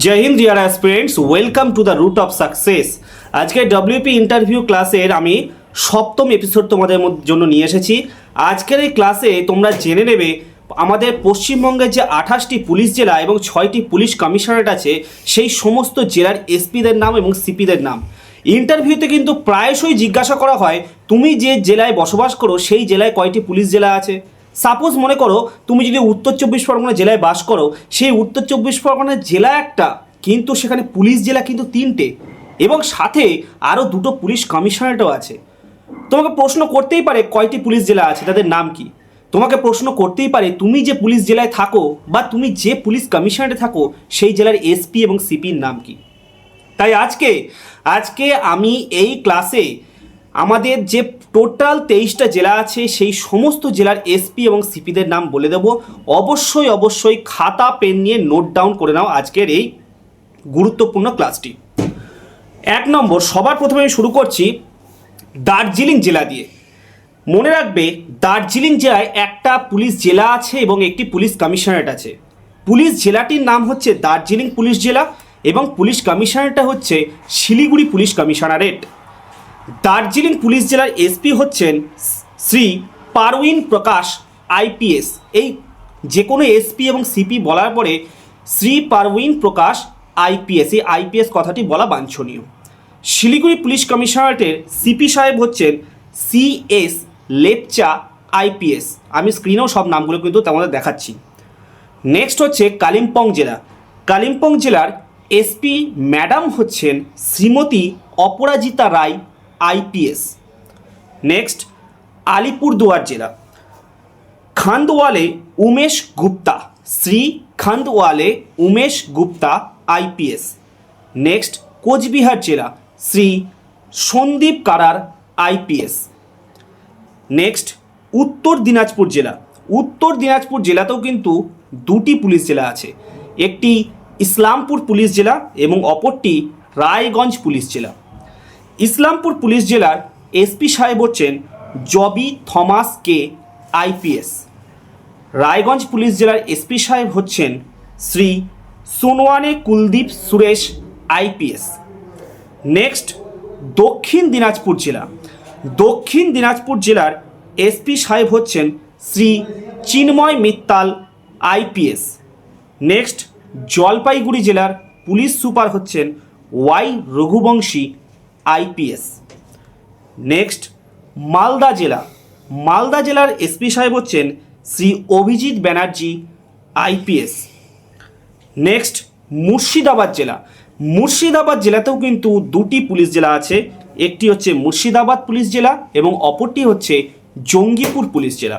Joy Hind dear aspirants welcome to the root of success আজকে WP interview ক্লাসের আমি সপ্তম এপিসোড তোমাদের জন্য নিয়ে এসেছি। আজকের এই ক্লাসে তোমরা জেনে নেবে, আমাদের পশ্চিমবঙ্গের যে আঠাশটি পুলিশ জেলা এবং ছয়টি পুলিশ কমিশনারেট আছে, সেই সমস্ত জেলার এসপিদের নাম এবং সিপিদের নাম। ইন্টারভিউতে কিন্তু প্রায়শই জিজ্ঞাসা করা হয়, তুমি যে জেলায় বসবাস করো, সেই জেলায় কয়টি পুলিশ জেলা আছে? সাপোজ মনে করো, তুমি যদি উত্তর চব্বিশ পরগনা জেলায় বাস করো, সেই উত্তর চব্বিশ পরগনা জেলা একটা, কিন্তু সেখানে পুলিশ জেলা কিন্তু তিনটে, এবং সাথে আরও দুটো পুলিশ কমিশনারেটও আছে। তোমাকে প্রশ্ন করতেই পারে কয়টি পুলিশ জেলা আছে, তাদের নাম কি? তোমাকে প্রশ্ন করতেই পারে তুমি যে পুলিশ জেলায় থাকো, বা তুমি যে পুলিশ কমিশনারে থাকো, সেই জেলার এসপি এবং সিপির নাম কি? তাই আজকে আজকে আমি এই ক্লাসে আমাদের যে টোটাল তেইশটা জেলা আছে, সেই সমস্ত জেলার এসপি এবং সিপিদের নাম বলে দেব। অবশ্যই অবশ্যই খাতা, পেন নিয়ে নোট ডাউন করে নাও আজকের এই গুরুত্বপূর্ণ ক্লাসটি। এক নম্বর, সবার প্রথমে আমি শুরু করছি দার্জিলিং জেলা দিয়ে। মনে রাখবে, দার্জিলিং জেলায় একটা পুলিশ জেলা আছে এবং একটি পুলিশ কমিশনারেট আছে। পুলিশ জেলাটির নাম হচ্ছে দার্জিলিং পুলিশ জেলা এবং পুলিশ কমিশনারেটটা হচ্ছে Siliguri police commissionerate. Darjeeling police জেলার এসপি হচ্ছেন শ্রী পারউইন প্রকাশ, আইপিএস। এই যে কোনো এসপি এবং সিপি বলার পরে শ্রী পারউইন প্রকাশ, আইপিএস। এই আইপিএস কথাটি বলা বাঞ্ছনীয়। শিলিগুড়ি পুলিশ কমিশনারেটের সিপি সাহেব হচ্ছেন সিএস লেপচা, আইপিএস। আমি স্ক্রিনেও সব নামগুলো কিন্তু তোমাদের দেখাচ্ছি। নেক্সট হচ্ছে কালিম্পং জেলা। কালিম্পং জেলার এসপি ম্যাডাম হচ্ছেন শ্রীমতী অপরাজিতা রায় আইপিএস। নেক্সট আলিপুরদুয়ার জেলা। খান্দওয়ালে উমেশ গুপ্তা, শ্রী খান্দওয়ালে উমেশ গুপ্তা আইপিএস। নেক্সট কোচবিহার জেলা, শ্রী সন্দীপ কারার আইপিএস। নেক্সট উত্তর দিনাজপুর জেলা। উত্তর দিনাজপুর জেলাতেও কিন্তু দুটি পুলিশ জেলা আছে। একটি ইসলামপুর পুলিশ জেলা এবং অপরটি রায়গঞ্জ পুলিশ জেলা। ইসলামপুর পুলিশ জেলার এসপি সাহেব হচ্ছেন Joby Thomas K IPS. Raiganj police জেলার এসপি সাহেব হচ্ছেন শ্রী সোনওয়ানে কুলদীপ সুরেশ আইপিএস। নেক্সট, দক্ষিণ দিনাজপুর জেলা। দক্ষিণ দিনাজপুর জেলার এসপি সাহেব হচ্ছেন শ্রী চিন্ময় মিত্তাল আইপিএস। নেক্সট, জলপাইগুড়ি জেলার পুলিশ সুপার হচ্ছেন Y Raghubanshi IPS. Next, Malda জেলা। মালদা জেলার এসপি সাহেব হচ্ছেন শ্রী অভিজিৎ ব্যানার্জি, আইপিএস। নেক্সট, মুর্শিদাবাদ জেলা। মুর্শিদাবাদ জেলাতেও কিন্তু দুটি পুলিশ জেলা আছে। একটি হচ্ছে মুর্শিদাবাদ পুলিশ জেলা এবং অপরটি হচ্ছে জঙ্গিপুর পুলিশ জেলা।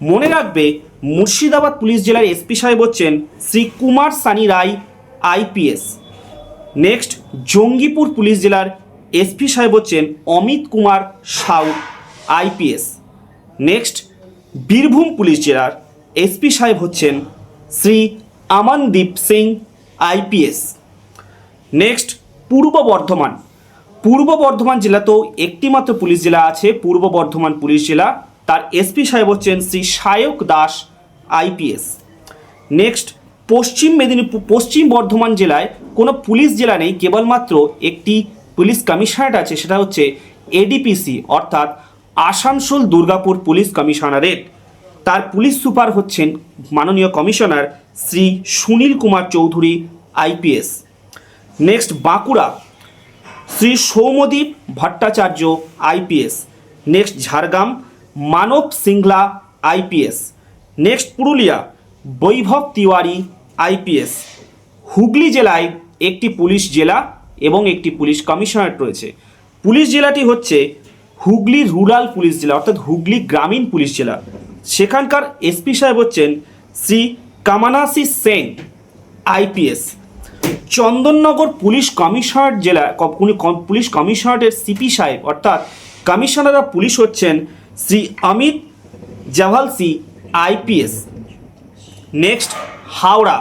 মনে রাখবে, মুর্শিদাবাদ পুলিশ জেলার এসপি সাহেব হচ্ছেন Shri Kumar Sunny Roy, IPS. Next, Jangipur police জেলার এসপি সাহেব হচ্ছেন Amit Kumar Shaw, IPS. Next, Birbhum police জেলার এসপি সাহেব হচ্ছেন শ্রী আমনদীপ সিং, আইপিএস। নেক্সট, পূর্ব বর্ধমান। পূর্ব বর্ধমান জেলাতেও একটিমাত্র পুলিশ জেলা আছে, পূর্ব বর্ধমান পুলিশ জেলা। তার এসপি সাহেব হচ্ছেন শ্রী সায়ক দাস, আইপিএস। নেক্সট, পশ্চিম মেদিনীপুর, পশ্চিম বর্ধমান জেলায় কোনো পুলিশ জেলা নেই, কেবলমাত্র একটি পুলিশ কমিশনারেট আছে, সেটা হচ্ছে এডিপিসি অর্থাৎ আসানসোল দুর্গাপুর পুলিশ কমিশনারেট। তার পুলিশ সুপার হচ্ছেন মাননীয় commissioner Shri Sunil Kumar Chowdhury IPS next, Bankura. Shri Soumadip Bhattacharya IPS next, Jhargram. Manab Singla IPS next, Purulia. Baibhab Tiwari IPS Hooghly জেলায় একটি পুলিশ জেলা এবং একটি পুলিশ কমিশনারেট রয়েছে। পুলিশ জেলাটি হচ্ছে হুগলি রুরাল পুলিশ জেলা, অর্থাৎ হুগলি গ্রামীণ পুলিশ জেলা। সেখানকার এসপি সাহেব হচ্ছেন Shri Kamanasi Sen IPS Chandannagar police commissioner জেলা পুলিশ কমিশনারেটের সিপি সাহেব, অর্থাৎ কমিশনার অফ পুলিশ হচ্ছেন শ্রী অমিত জাভালসি আইপিএস নেক্সট, হাওড়া।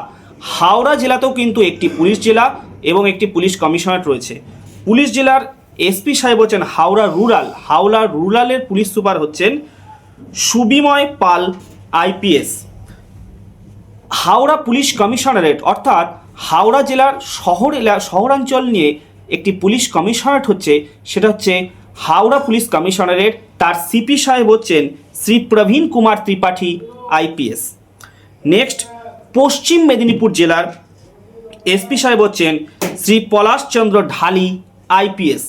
হাওড়া জেলাতেও কিন্তু একটি পুলিশ জেলা এবং একটি পুলিশ কমিশনারেট রয়েছে। পুলিশ জেলার এসপি সাহেব হচ্ছেন হাওড়া রুরাল। হাওড়া রুরালের পুলিশ সুপার হচ্ছেন Subimoy Pal IPS Howrah police commissionerate, অর্থাৎ হাওড়া জেলার শহর এলা, শহরাঞ্চল নিয়ে একটি পুলিশ কমিশনারেট হচ্ছে, সেটা হচ্ছে হাওড়া পুলিশ কমিশনারেট, তার সিপি সাহেব হচ্ছেন শ্রী প্রবীণ কুমার ত্রিপাঠী আইপিএস নেক্সট, পশ্চিম মেদিনীপুর জেলার এসপি সাহেব হচ্ছেন শ্রী পলাশচন্দ্র ঢালি আইপিএস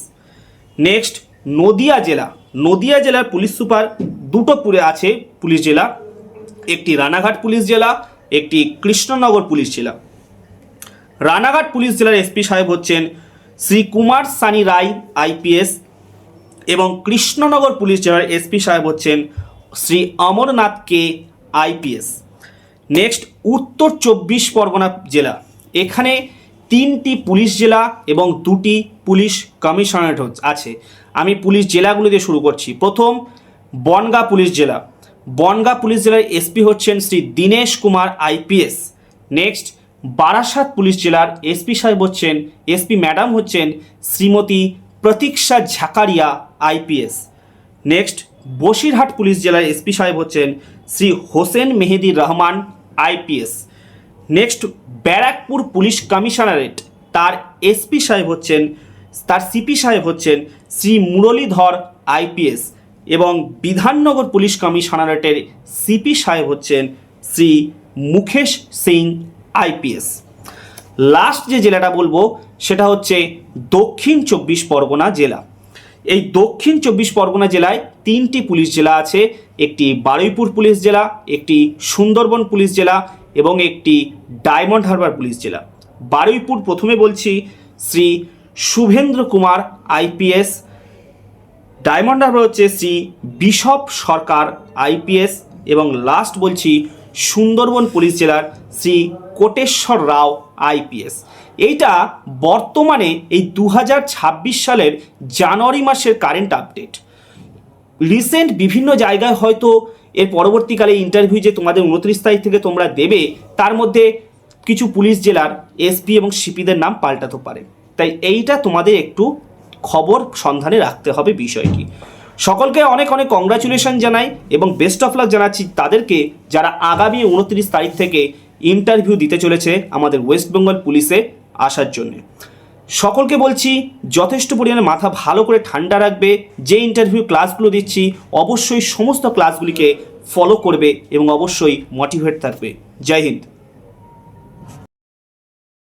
নেক্সট, নদিয়া জেলা। নদিয়া জেলার পুলিশ সুপার দুটো পুরে আছে পুলিশ জেলা। একটি রানাঘাট পুলিশ জেলা, একটি কৃষ্ণনগর পুলিশ জেলা। রানাঘাট পুলিশ জেলার এসপি সাহেব হচ্ছেন শ্রী কুমার সানি রায় আইপিএস এবং কৃষ্ণনগর পুলিশ জেলার এসপি সাহেব হচ্ছেন Shri Amarnath K IPS next, Uttar চব্বিশ পরগনা জেলা। এখানে তিনটি পুলিশ জেলা এবং দুটি পুলিশ কমিশনারেট আছে। আমি পুলিশ জেলাগুলি দিয়ে শুরু করছি। প্রথম, বনগা পুলিশ জেলা। বনগা পুলিশ জেলার এসপি হচ্ছেন Shri Dinesh Kumar IPS. Next, Barasat police জেলার এসপি সাহেব হচ্ছেন, এসপি ম্যাডাম হচ্ছেন Shrimati Pratiksha Jhakaria IPS. Next, Basirhat police জেলার এসপি সাহেব হচ্ছেন Shri Hossain Mehedi Rahman IPS. Next Barrackpore police commissionerate. তার এসপি সাহেব হচ্ছেন, তার সিপি সাহেব হচ্ছেন শ্রী মুরলীধর আইপিএস এবং বিধাননগর পুলিশ কমিশনারেটের সিপি সাহেব হচ্ছেন শ্রী মুকেশ সিং আইপিএস লাস্ট যে জেলাটা বলব, সেটা হচ্ছে দক্ষিণ চব্বিশ পরগনা জেলা। এই দক্ষিণ চব্বিশ পরগনা জেলায় তিনটি পুলিশ জেলা আছে, একটি বারুইপুর পুলিশ জেলা, একটি সুন্দরবন পুলিশ জেলা এবং একটি ডায়মন্ড হারবার পুলিশ জেলা। বারুইপুর প্রথমে বলছি Shri Shubhendra Kumar IPS, Diamond Harbour হচ্ছে শ্রী বিশপ সরকার আইপিএস এবং লাস্ট বলছি সুন্দরবন পুলিশ জেলার শ্রী কোটেশ্বর রাও আইপিএস। এইটা বর্তমানে এই দু হাজার ছাব্বিশ সালের জানুয়ারি মাসের কারেন্ট আপডেট রিসেন্ট বিভিন্ন জায়গায় হয়তো এর পরবর্তীকালে ইন্টারভিউ যে তোমাদের উনত্রিশ তারিখ থেকে তোমরা দেবে, তার মধ্যে কিছু পুলিশ জেলার এসপি এবং সিপিদের নাম পাল্টাতে পারে। তাই এইটা তোমাদের একটু খবর সন্ধানে রাখতে হবে বিষয়টি। সকলকে অনেক অনেক কংগ্রাচুলেশন জানাই এবং বেস্ট অফ লাক জানাচ্ছি তাদেরকে যারা আগামী উনত্রিশ তারিখ থেকে ইন্টারভিউ দিতে চলেছে আমাদের ওয়েস্ট বেঙ্গল পুলিশে আসার জন্যে। সকলকে বলছি, যথেষ্ট পরিমাণে মাথা ভালো করে ঠান্ডা রাখবে, যে ইন্টারভিউ ক্লাসগুলো দিচ্ছি, অবশ্যই সমস্ত ক্লাসগুলিকে ফলো করবে এবং অবশ্যই মোটিভেট থাকবে। জয় হিন্দ।